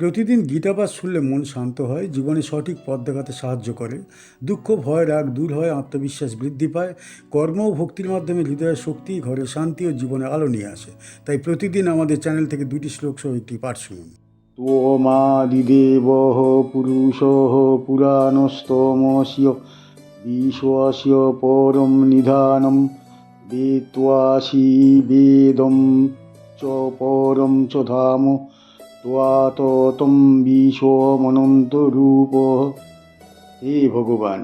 প্রতিদিন গীতাবাস শুনলে মন শান্ত হয়, জীবনে সঠিক পথ দেখাতে সাহায্য করে। দুঃখ, ভয়, রাগ দূর হয়, আত্মবিশ্বাস বৃদ্ধি পায়। কর্ম ও ভক্তির মাধ্যমে হৃদয়ের শক্তি, ঘরে শান্তি ও জীবনে আলো নিয়ে আসে। তাই প্রতিদিন আমাদের চ্যানেল থেকে দুটি শ্লোক সহ একটি পাঠ শুনুন। তোমাদিদেব পুরুষ পুরাণস্তমস্য, বিশ্বস্য পরম নিধানম, বেত্বাসি বেদম, চ পরম চ ধাম। তোয়াতো তম বিশ মনন্ত রূপ হে ভগবান,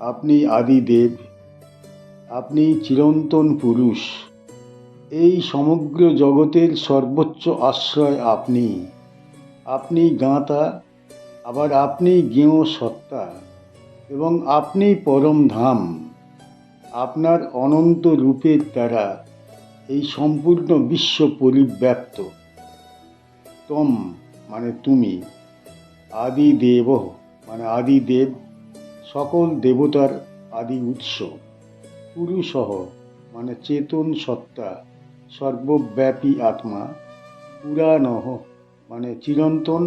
আপনি আদিদেব, আপনি চিরন্তন পুরুষ। এই সমগ্র জগতের সর্বোচ্চ আশ্রয় আপনি। আপনি গাঁতা আবার আপনি গেঁয় সত্তা, এবং আপনি পরম ধাম। আপনার অনন্ত রূপের দ্বারা এই সম্পূর্ণ বিশ্ব পরিব্যাপ্ত। তম মানে তুমি আদি দেব মানে আদি দেব সকল দেবতার আদি উৎস। পুরুষহ মানে চেতন সত্তা, সর্বব্যাপী আত্মা পুরাণহ মানে চিরন্তন,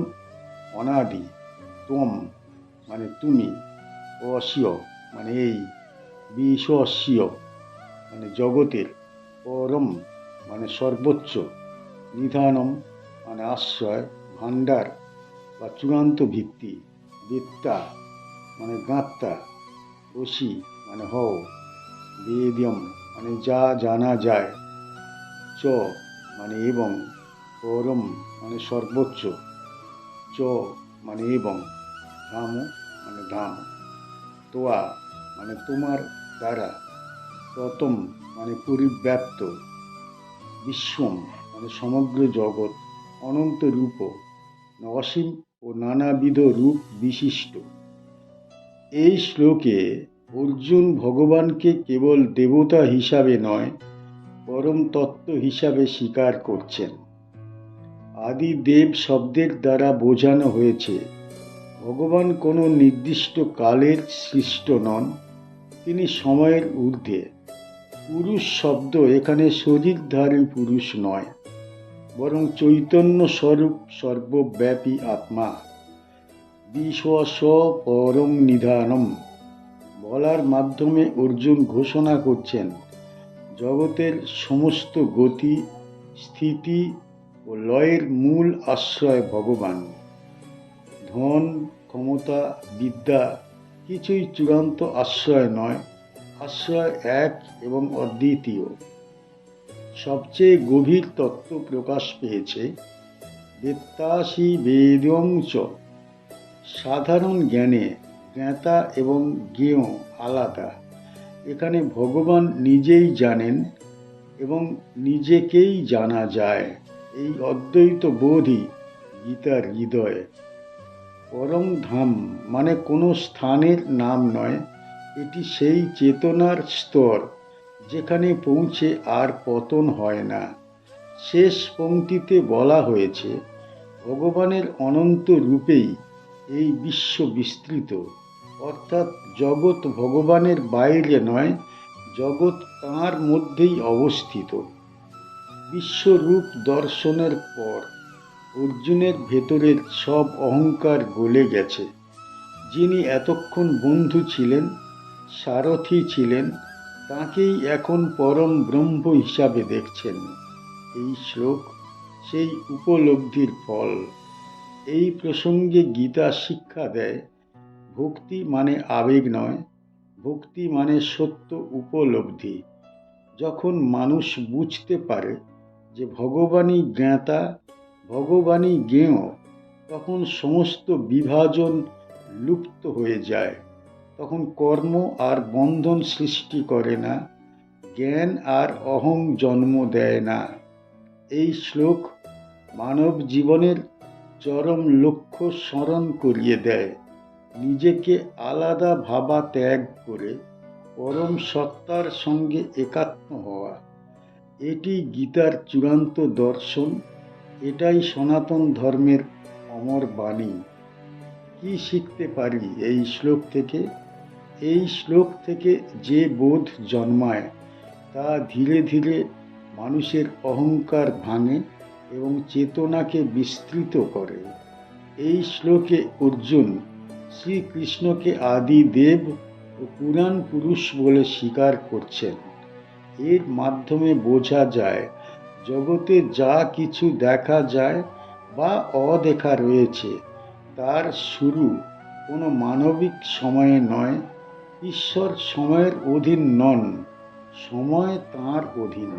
অনাদি। তোম মানে তুমি অস্য মানে এই বিশ্বস্য মানে জগতের পরম মানে সর্বোচ্চ। নিধানম মানে আশ্রয়, ভাণ্ডার বা চূড়ান্ত ভিত্তি বেত্তা মানে গাঁত্তা অসি মানে হও বেদম মানে যা জানা যায়, চ মানে এবং, পরম মানে সর্বোচ্চ, চ মানে এবং, ধাম মানে ধাম, তোয়া মানে তোমার দ্বারা প্রথম মানে পরিব্যাপ্ত বিশ্বম মানে সমগ্র জগৎ অনন্ত রূপ অসীম ও নানাবিধ রূপ বিশিষ্ট। এই শ্লোকে অর্জুন ভগবানকে কেবল দেবতা হিসাবে নয়, পরম তত্ত্ব হিসাবে স্বীকার করছেন। আদি দেব শব্দের দ্বারা বোঝানো হয়েছে, ভগবান কোনো নির্দিষ্ট কালের সৃষ্ট নন, তিনি সময়ের ঊর্ধ্বে। পুরুষ শব্দ এখানে শরীরধারী পুরুষ নয়। বরং চৈতন্য স্বরূপ সর্বব্যাপী আত্মা। বিশ্বস পরম নিধানম। বলার মাধ্যমে অর্জুন ঘোষণা করছেন, জগতের সমস্ত গতি, স্থিতি ও লয়ের মূল আশ্রয় ভগবান। ধন, ক্ষমতা, বিদ্যা কিছুই চূড়ান্ত আশ্রয় নয়, আশ্রয় এক এবং অদ্বিতীয়। সবচেয়ে গভীর তত্ত্ব প্রকাশ পেয়েছে বেত্তাসি বেদং চ। সাধারণ জ্ঞানে জ্ঞাতা এবং জ্ঞেয় আলাদা। এখানে ভগবান নিজেই জানেন এবং নিজেকেই জানা যায়। এই অদ্বৈত বোধই গীতার হৃদয়। পরম ধাম মানে কোনো স্থানের নাম নয়, এটি সেই চেতনার স্তর। যেখানে পৌঁছে আর পতন হয় না। শেষ পংক্তিতে বলা হয়েছে, ভগবানের অনন্ত রূপেই এই বিশ্ব বিস্তৃত। অর্থাৎ জগৎ ভগবানের বাইরে নয়, জগৎ তাঁর মধ্যেই অবস্থিত। বিশ্বরূপ দর্শনের পর অর্জুনের ভেতরের সব অহংকার গলে গেছে। যিনি এতক্ষণ বন্ধু ছিলেন, সারথি ছিলেন তাকেই এখন পরম ব্রহ্ম হিসাবে দেখছেন। এই শ্লোক সেই উপলব্ধির ফল। এই প্রসঙ্গে গীতা শিক্ষা দেয়, ভক্তি মানে আবেগ নয়, ভক্তি মানে সত্য উপলব্ধি। যখন মানুষ বুঝতে পারে যে ভগবানই জ্ঞাতা, ভগবানই জ্ঞেয়, তখন সমস্ত বিভাজন লুপ্ত হয়ে যায়। তখন কর্ম আর বন্ধন সৃষ্টি করে না, জ্ঞান আর অহং জন্ম দেয় না। এই শ্লোক মানব জীবনের চরম লক্ষ্য স্মরণ করিয়ে দেয়। নিজেকে আলাদা ভাবা ত্যাগ করে পরম সত্তার সঙ্গে একাত্ম হওয়া। এটি গীতার চূড়ান্ত দর্শন, এটাই সনাতন ধর্মের অমর বাণী। কি শিখতে পারি এই শ্লোক থেকে? এই শ্লোক থেকে যে বোধ জন্মায়, তা ধীরে ধীরে মানুষের অহংকার ভাঙে এবং চেতনাকে বিস্তৃত করে। এই শ্লোকে অর্জুন শ্রীকৃষ্ণকে আদি দেব ও পুরাণ পুরুষ বলে স্বীকার করছেন। এর মাধ্যমে বোঝা যায়, জগতে যা কিছু দেখা যায় বা অদেখা রয়েছে, তার শুরু কোনো মানবিক সময়ে নয় ঈশ্বর সময়ের অধীন নন, সময় তাঁর অধীন।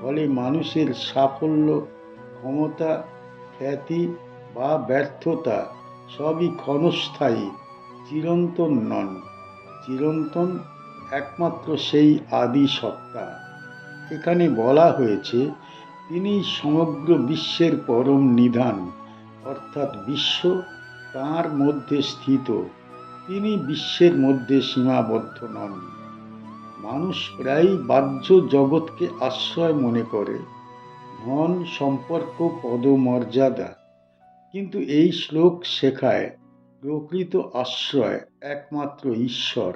ফলে মানুষের সাফল্য, ক্ষমতা, খ্যাতি বা ব্যর্থতা সবই ক্ষণস্থায়ী, চিরন্তন নন। চিরন্তন একমাত্র সেই আদি সত্তা। এখানে বলা হয়েছে, তিনি সমগ্র বিশ্বের পরম নিধান, অর্থাৎ বিশ্ব তাঁর মধ্যে স্থিত। তিনি বিশ্বের মধ্যে সীমাবদ্ধ নন। মানুষ প্রায়ই বাহ্য জগৎকে আশ্রয় মনে করে, ধন, সম্পর্ক, পদমর্যাদা। কিন্তু এই শ্লোক শেখায় প্রকৃত আশ্রয় একমাত্র ঈশ্বর,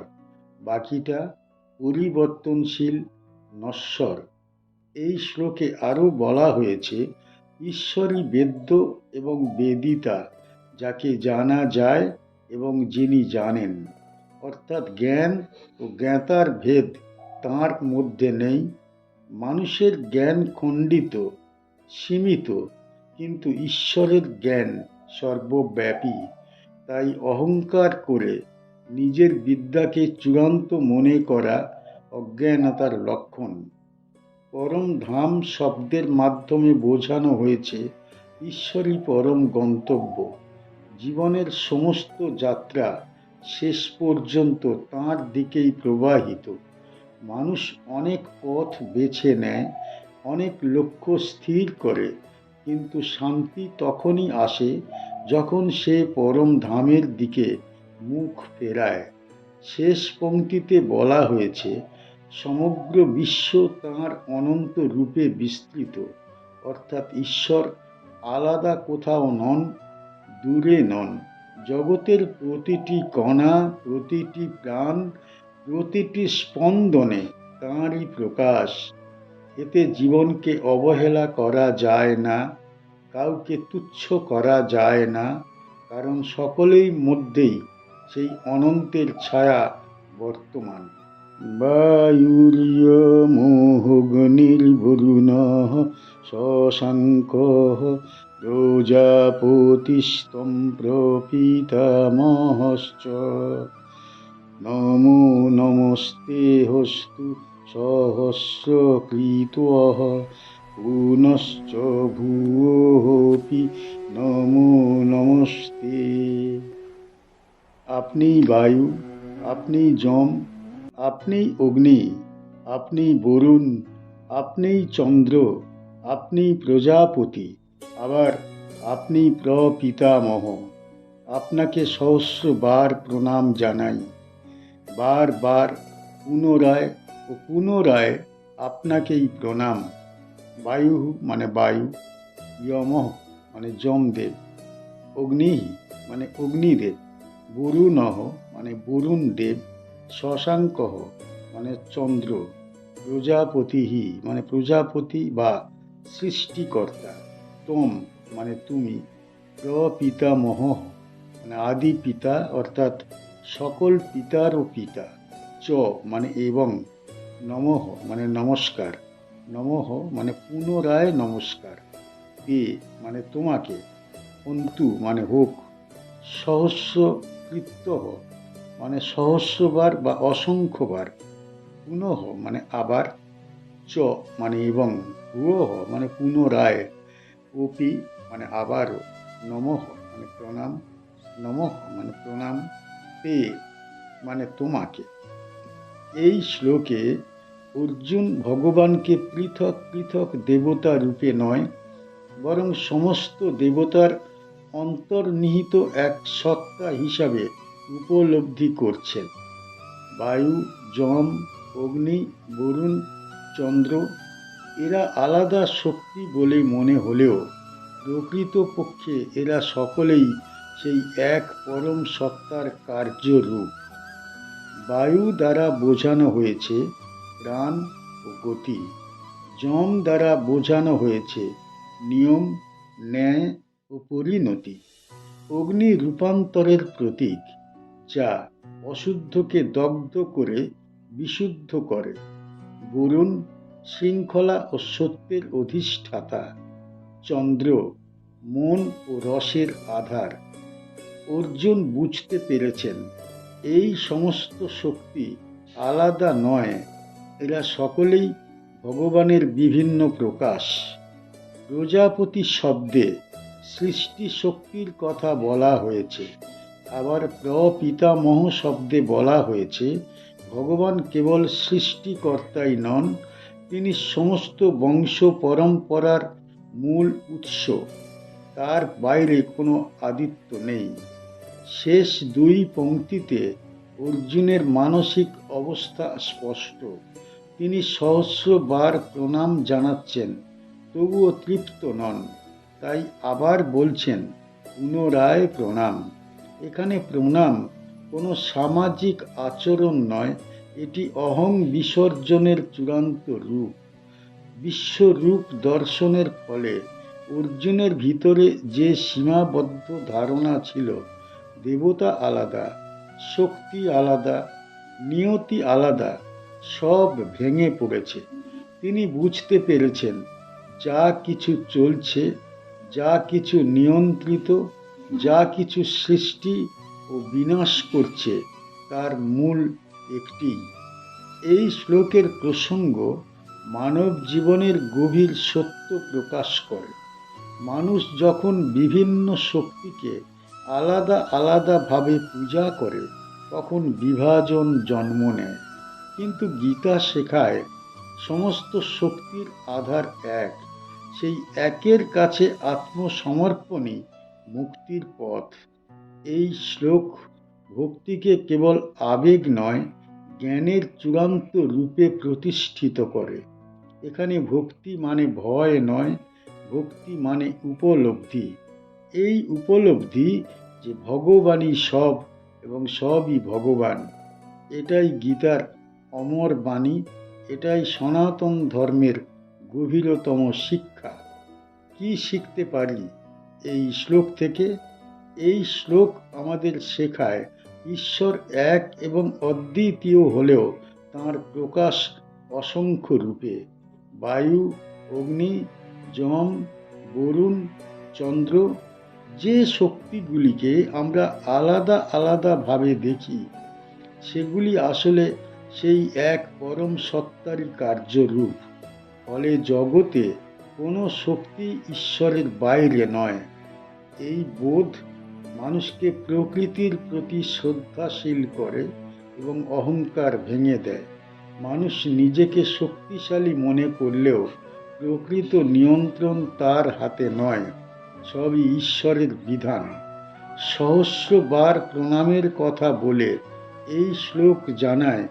বাকিটা পরিবর্তনশীল নশ্বর। এই শ্লোকে আরও বলা হয়েছে, ঈশ্বরই বেদ্য এবং বেদিতা, যাকে জানা যায় এবং যিনি জানেন, অর্থাৎ জ্ঞান ও জ্ঞাতার ভেদ তাঁর মধ্যে নেই। মানুষের জ্ঞান খণ্ডিত, সীমিত, কিন্তু ঈশ্বরের জ্ঞান সর্বব্যাপী। তাই অহংকার করে নিজের বিদ্যাকে চূড়ান্ত মনে করা অজ্ঞানতার লক্ষণ। পরম ধাম শব্দের মাধ্যমে বোঝানো হয়েছে, ঈশ্বরই পরম গন্তব্য। জীবনের সমস্ত যাত্রা শেষ পর্যন্ত তাঁর দিকেই প্রবাহিত। মানুষ অনেক পথ বেছে নেয়, অনেক লক্ষ্য স্থির করে, কিন্তু শান্তি তখনই আসে যখন সে পরম ধামের দিকে মুখ ফেরায়। শেষ পংক্তিতে বলা হয়েছে, সমগ্র বিশ্ব তাঁর অনন্ত রূপে বিস্তৃত, অর্থাৎ ঈশ্বর আলাদা কোথাও নন দূরে নন। জগতের প্রতিটি কণা, প্রতিটি প্রাণ, প্রতিটি স্পন্দনে তাঁরই প্রকাশ। এতে জীবনকে অবহেলা করা যায় না, কাউকে তুচ্ছ করা যায় না, কারণ সকলেই মধ্যেই সেই অনন্তের ছায়া বর্তমান। বায়ুর্যমোহগ্নির্বরুণ শশাঙ্ক প্রজাপতিস্তম প্রপিতামহশ্চ। নমো নমস্তে হস্তু সহস্রকৃত পুনশ্চ ভুয়োপি নমো নমস্তে। আপনি বায়ু, আপনি যম আপনি অগ্নি, আপনি বরুণ, আপনি চন্দ্র, আপনি প্রজাপতি। আবার আপনি প্রপিতামহ, আপনাকে সহস্রবার প্রণাম জানাই। বারবার পুনরায় ও পুনরায় আপনাকেই প্রণাম। বায়ু মানে বায়ু, যম মানে যমদেব, অগ্নি মানে অগ্নিদেব, বরুণহ মানে বরুণ দেব শশাঙ্ক মানে চন্দ্র, প্রজাপতিহি মানে প্রজাপতি বা সৃষ্টিকর্তা। তোম মানে তুমি, প্রপিতামহ মানে আদি পিতা, অর্থাৎ সকল পিতারও পিতা, চ মানে এবং, নমঃ মানে নমস্কার, নমঃ মানে পুনরায় নমস্কার তে মানে তোমাকে, অন্তু মানে হোক সহস্র কৃত্য মানে সহস্রবার বা অসংখ্যবার, পুনঃ মানে আবার, চ মানে এবং ভুয়ঃ মানে পুনরায় ওপি মানে আবারও নমঃ মানে প্রণাম, নমঃ মানে প্রণাম তে মানে তোমাকে। এই শ্লোকে অর্জুন ভগবানকে পৃথক পৃথক দেবতা রূপে নয়, বরং সমস্ত দেবতার অন্তর্নিহিত এক সত্তা হিসাবে উপলব্ধি করছেন। বায়ু যম অগ্নি, বরুণ, চন্দ্র এরা আলাদা শক্তি বলে মনে হলেও প্রকৃতপক্ষে এরা সকলেই সেই এক পরম সত্তার কার্যরূপ বায়ু দ্বারা বোঝানো হয়েছে প্রাণ ও গতি। যম দ্বারা বোঝানো হয়েছে নিয়ম, ন্যায় ও পরিণতি। অগ্নি রূপান্তরের প্রতীক যা অশুদ্ধকে দগ্ধ করে বিশুদ্ধ করে। বরুণ শৃঙ্খলা ও সত্যের অধিষ্ঠাতা, চন্দ্র, মন ও রসের আধার। অর্জুন বুঝতে পেরেছেন, এই সমস্ত শক্তি আলাদা নয়, এরা সকলেই ভগবানের বিভিন্ন প্রকাশ। প্রজাপতি শব্দে সৃষ্টি শক্তির কথা বলা হয়েছে, আবার প্রপিতামহ শব্দে বলা হয়েছে, ভগবান কেবল সৃষ্টিকর্তাই নন তিনি সমস্ত বংশ পরম্পরার মূল উৎস। তার বাইরে কোনো আদিত্য নেই। শেষ দুই পংক্তিতে অর্জুনের মানসিক অবস্থা স্পষ্ট। তিনি সহস্রবার প্রণাম জানাচ্ছেন, তবুও তৃপ্ত নন। তাই আবার বলছেন, পুনরায় প্রণাম। এখানে প্রণাম কোনো সামাজিক আচরণ নয় এটি অহং বিসর্জনের চূড়ান্ত রূপ। বিশ্বরূপ দর্শনের ফলে অর্জুনের ভিতরে যে সীমাবদ্ধ ধারণা ছিল, দেবতা আলাদা, শক্তি আলাদা, নিয়তি আলাদা, সব ভেঙে পড়েছে। তিনি বুঝতে পেরেছেন, যা কিছু চলছে, যা কিছু নিয়ন্ত্রিত, যা কিছু সৃষ্টি ও বিনাশ করছে, তার মূল একটি। এই শ্লোকের প্রসঙ্গ মানব জীবনের গভীর সত্য প্রকাশ করে। মানুষ যখন বিভিন্ন শক্তিকে আলাদা আলাদাভাবে পূজা করে, তখন বিভাজন জন্ম নেয়। কিন্তু গীতা শেখায়, সমস্ত শক্তির আধার এক। সেই একের কাছে আত্মসমর্পণই মুক্তির পথ। এই শ্লোক ভক্তিকে কেবল আবেগ নয়, জ্ঞানের চূড়ান্ত রূপে প্রতিষ্ঠিত করে। এখানে ভক্তি মানে ভয় নয়, ভক্তি মানে উপলব্ধি। এই উপলব্ধি যে ভগবানই সব এবং সবই ভগবান, এটাই গীতার অমর বাণী, এটাই সনাতন ধর্মের গভীরতম শিক্ষা। কি শিখতে পারি এই শ্লোক থেকে? এই শ্লোক আমাদের শেখায় ঈশ্বর এক এবং অদ্বিতীয় হলেও তার প্রকাশ অসংখ্য রূপে। বায়ু, অগ্নি, যম, বরুণ, চন্দ্র, যে শক্তিগুলিকে আমরা আলাদা আলাদাভাবে দেখি, সেগুলি আসলে সেই এক পরম সত্তারই কার্যরূপ। ফলে জগতে কোনো শক্তি ঈশ্বরের বাইরে নয়। এই বোধ মানুষকে প্রকৃতির প্রতি শ্রদ্ধাশীল করে এবং অহংকার ভেঙে দেয়। মানুষ নিজেকে শক্তিশালী মনে করলেও প্রকৃত নিয়ন্ত্রণ তার হাতে নয়, সবই ঈশ্বরের বিধান। সহস্রবার প্রণামের কথা বলে এই শ্লোক জানায়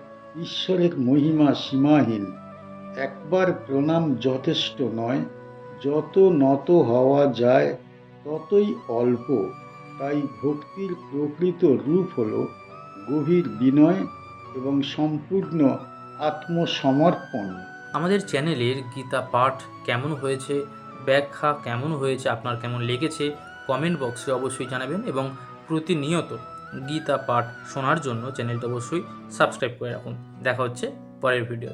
ঈশ্বরের মহিমা সীমাহীন। একবার প্রণাম যথেষ্ট নয়, যত নত হওয়া যায় ততই অল্প। তাই ভক্তির প্রকৃত রূপ হল গভীর বিনয় এবং সম্পূর্ণ আত্মসমর্পণ। আমাদের চ্যানেলের গীতা পাঠ কেমন হয়েছে, ব্যাখ্যা কেমন হয়েছে, আপনার কেমন লেগেছে কমেন্ট বক্সে অবশ্যই জানাবেন এবং প্রতিনিয়ত গীতা পাঠ শোনার জন্য চ্যানেলটা অবশ্যই সাবস্ক্রাইব করে রাখুন। দেখা হচ্ছে পরের ভিডিও